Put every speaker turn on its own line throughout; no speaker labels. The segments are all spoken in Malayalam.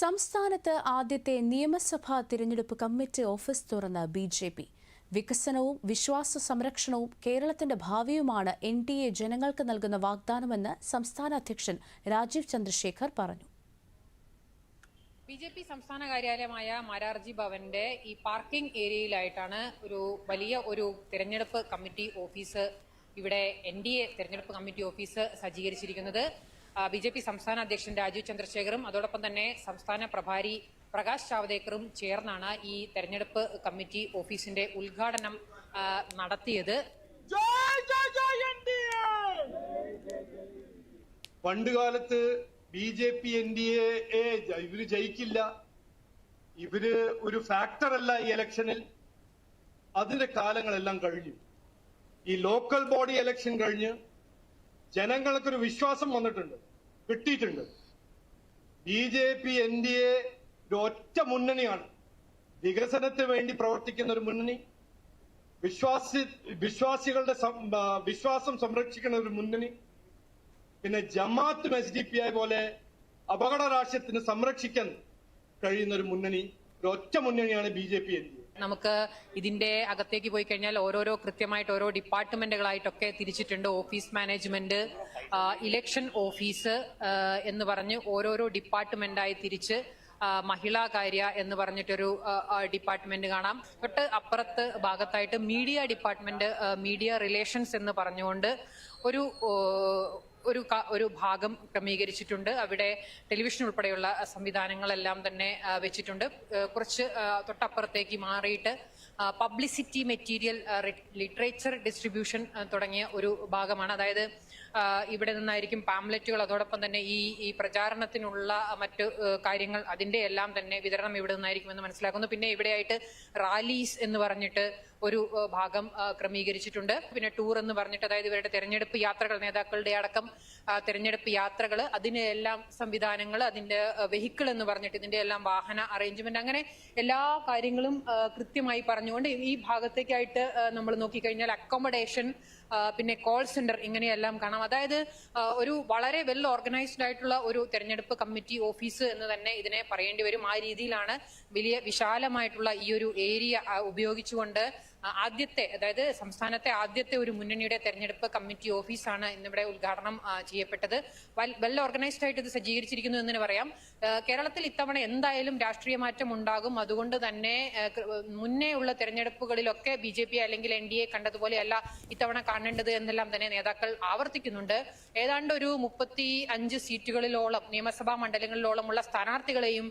സംസ്ഥാനത്ത് ആദ്യത്തെ നിയമസഭാ തിരഞ്ഞെടുപ്പ് കമ്മിറ്റി ഓഫീസ് തുറന്ന ബി ജെ പി. വികസനവും വിശ്വാസ സംരക്ഷണവും കേരളത്തിന്റെ ഭാവിയുമാണ് എൻ ഡി എ ജനങ്ങൾക്ക് നൽകുന്ന വാഗ്ദാനമെന്ന് സംസ്ഥാന അധ്യക്ഷൻ രാജീവ് ചന്ദ്രശേഖർ പറഞ്ഞു.
ബി ജെ പി സംസ്ഥാന കാര്യാലയമായ മാരാർജി ഭവന്റെ ഈ പാർക്കിംഗ് ഏരിയയിലായിട്ടാണ് ഒരു വലിയ ഒരു തിരഞ്ഞെടുപ്പ് കമ്മിറ്റി ഓഫീസ് ഇവിടെ എൻ ഡി എ തിരഞ്ഞെടുപ്പ് കമ്മിറ്റി ഓഫീസ് സജ്ജീകരിച്ചിരിക്കുന്നത്. ബി ജെ പി സംസ്ഥാന അധ്യക്ഷൻ രാജീവ് ചന്ദ്രശേഖറും അതോടൊപ്പം തന്നെ സംസ്ഥാന പ്രഭാരി പ്രകാശ് ജാവ്ദേക്കറും ചേർന്നാണ് ഈ തെരഞ്ഞെടുപ്പ് കമ്മിറ്റി ഓഫീസിന്റെ ഉദ്ഘാടനം നടത്തിയത്.
ജയ് ജയ് ജയ് എൻ ഡി പണ്ട് കാലത്ത് B J P N D A ഇവർ ജയിക്കില്ല. ഇവർ ഒരു ഫാക്ടർ അല്ല ഈ ഇലക്ഷനിൽ അതിന്റെ കാലങ്ങളെല്ലാം കഴിഞ്ഞു. ഈ ലോക്കൽ ബോഡി ഇലക്ഷൻ കഴിഞ്ഞ് ജനങ്ങൾക്കൊരു വിശ്വാസം വന്നിട്ടുണ്ട് കിട്ടിയിട്ടുണ്ട്. B J P N D A ഒറ്റ മുന്നണിയാണ്. വികസനത്തിന് വേണ്ടി പ്രവർത്തിക്കുന്ന ഒരു മുന്നണി. വിശ്വാസി വിശ്വാസികളുടെ വിശ്വാസം സംരക്ഷിക്കുന്ന ഒരു മുന്നണി. പിന്നെ ജമാഅത്തും എസ് ഡി പി ഐ പോലെ അപകട രാഷ്ട്രത്തിന് സംരക്ഷിക്കാൻ കഴിയുന്ന ഒരു മുന്നണി ഒരു ഒറ്റ മുന്നണിയാണ് B J P N D A.
നമുക്ക് ഇതിന്റെ അകത്തേക്ക് പോയി കഴിഞ്ഞാൽ ഓരോരോ കൃത്യമായിട്ട് ഓരോ ഡിപ്പാർട്ട്മെന്റുകളായിട്ടൊക്കെ തിരിച്ചിട്ടുണ്ട്. ഓഫീസ് മാനേജ്മെന്റ് ഇലക്ഷൻ ഓഫീസ് എന്ന് പറഞ്ഞ് ഓരോരോ ഡിപ്പാർട്ട്മെന്റായി തിരിച്ച് മഹിളാ കാര്യ എന്ന് പറഞ്ഞിട്ടൊരു ഡിപ്പാർട്ട്മെന്റ് കാണാം. തൊട്ട് അപ്പുറത്ത് ഭാഗത്തായിട്ട് മീഡിയ ഡിപ്പാർട്ട്മെന്റ് മീഡിയ റിലേഷൻസ് എന്ന് പറഞ്ഞുകൊണ്ട് ഒരു ഒരു ഒരു ഭാഗം ക്രമീകരിച്ചിട്ടുണ്ട്. അവിടെ ടെലിവിഷൻ ഉൾപ്പെടെയുള്ള സംവിധാനങ്ങളെല്ലാം തന്നെ വെച്ചിട്ടുണ്ട്. കുറച്ച് തൊട്ടപ്പുറത്തേക്ക് മാറിയിട്ട് പബ്ലിസിറ്റി മെറ്റീരിയൽ ലിറ്ററേച്ചർ ഡിസ്ട്രിബ്യൂഷൻ തുടങ്ങിയ ഒരു ഭാഗമാണ്. അതായത് ഇവിടെ നിന്നായിരിക്കും പാംലെറ്റുകൾ അതോടൊപ്പം തന്നെ ഈ ഈ പ്രചാരണത്തിനുള്ള മറ്റു കാര്യങ്ങൾ അതിന്റെ എല്ലാം തന്നെ വിതരണം ഇവിടെ നിന്നായിരിക്കുമെന്ന് മനസ്സിലാക്കുന്നു. പിന്നെ ഇവിടെയായിട്ട് റാലീസ് എന്ന് പറഞ്ഞിട്ട് ഒരു ഭാഗം ക്രമീകരിച്ചിട്ടുണ്ട്. പിന്നെ ടൂർ എന്ന് പറഞ്ഞിട്ട് അതായത് ഇവരുടെ തെരഞ്ഞെടുപ്പ് യാത്രകൾ നേതാക്കളുടെ അടക്കം തിരഞ്ഞെടുപ്പ് യാത്രകൾ അതിന്റെ എല്ലാം സംവിധാനങ്ങൾ അതിന്റെ വെഹിക്കിൾ എന്ന് പറഞ്ഞിട്ട് ഇതിന്റെ എല്ലാം വാഹന അറേഞ്ച്മെന്റ് അങ്ങനെ എല്ലാ കാര്യങ്ങളും കൃത്യമായി പറഞ്ഞുകൊണ്ട് ഈ ഭാഗത്തേക്കായിട്ട് നമ്മൾ നോക്കിക്കഴിഞ്ഞാൽ അക്കോമഡേഷൻ പിന്നെ കോൾ സെന്റർ ഇങ്ങനെയെല്ലാം കാണാം. അതായത് ഒരു വളരെ വെൽ ഓർഗനൈസ്ഡ് ആയിട്ടുള്ള ഒരു തെരഞ്ഞെടുപ്പ് കമ്മിറ്റി ഓഫീസ് എന്ന് തന്നെ ഇതിനെ പറയേണ്ടി വരും. ആ രീതിയിലാണ് വലിയ വിശാലമായിട്ടുള്ള ഈ ഒരു ഏരിയ ഉപയോഗിച്ചുകൊണ്ട് ആദ്യത്തെ അതായത് സംസ്ഥാനത്തെ ആദ്യത്തെ ഒരു മുന്നണിയുടെ തെരഞ്ഞെടുപ്പ് കമ്മിറ്റി ഓഫീസാണ് ഇന്നിവിടെ ഉദ്ഘാടനം ചെയ്യപ്പെട്ടത്. വെൽ ഓർഗനൈസ്ഡ് ആയിട്ട് ഇത് സജ്ജീകരിച്ചിരിക്കുന്നു എന്ന് പറയാം. കേരളത്തിൽ ഇത്തവണ എന്തായാലും രാഷ്ട്രീയ മാറ്റം ഉണ്ടാകും. അതുകൊണ്ട് തന്നെ മുന്നേ ഉള്ള തെരഞ്ഞെടുപ്പുകളിലൊക്കെ ബി ജെ പി അല്ലെങ്കിൽ എൻ ഡി എ കണ്ടതുപോലെയല്ല ഇത്തവണ കാണേണ്ടത് എന്നെല്ലാം തന്നെ നേതാക്കൾ ആവർത്തിക്കുന്നുണ്ട്. ഏതാണ്ട് ഒരു മുപ്പത്തി അഞ്ച് സീറ്റുകളിലോളം നിയമസഭാ മണ്ഡലങ്ങളിലോളമുള്ള സ്ഥാനാർത്ഥികളെയും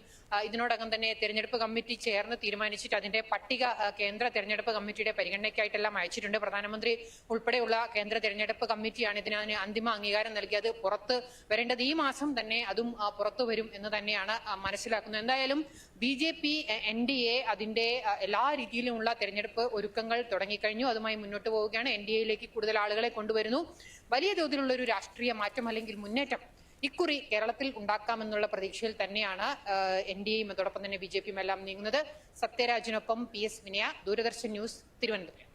ഇതിനോടകം തന്നെ തെരഞ്ഞെടുപ്പ് കമ്മിറ്റി ചേർന്ന് തീരുമാനിച്ചിട്ട് അതിന്റെ പട്ടിക കേന്ദ്ര തെരഞ്ഞെടുപ്പ് കമ്മിറ്റിയുടെ പരിഗണനയ്ക്കായിട്ടെല്ലാം അയച്ചിട്ടുണ്ട്. പ്രധാനമന്ത്രി ഉൾപ്പെടെയുള്ള കേന്ദ്ര തെരഞ്ഞെടുപ്പ് കമ്മിറ്റിയാണ് ഇതിന് അന്തിമ അംഗീകാരം നൽകിയത്. പുറത്ത് വരേണ്ടത് ഈ മാസം തന്നെ അതും പുറത്തു വരും എന്ന് തന്നെയാണ് മനസ്സിലാക്കുന്നത്. എന്തായാലും B J P N D A അതിന്റെ എല്ലാ രീതിയിലുമുള്ള തെരഞ്ഞെടുപ്പ് ഒരുക്കങ്ങൾ തുടങ്ങിക്കഴിഞ്ഞു. അതുമായി മുന്നോട്ട് പോവുകയാണ്. എൻ ഡി എയിലേക്ക് കൂടുതൽ ആളുകളെ കൊണ്ടുവരുന്നു. വലിയ തോതിലുള്ള ഒരു രാഷ്ട്രീയ മാറ്റം അല്ലെങ്കിൽ മുന്നേറ്റം ഇക്കുറി കേരളത്തിൽ ഉണ്ടാക്കാമെന്നുള്ള പ്രതീക്ഷയിൽ തന്നെയാണ് എൻ ഡി എയും അതോടൊപ്പം തന്നെ ബി ജെ പിയും എല്ലാം നീങ്ങുന്നത്. സത്യരാജിനൊപ്പം പി എസ് വിനയ ദൂരദർശൻ ന്യൂസ് തിരുവനന്തപുരം.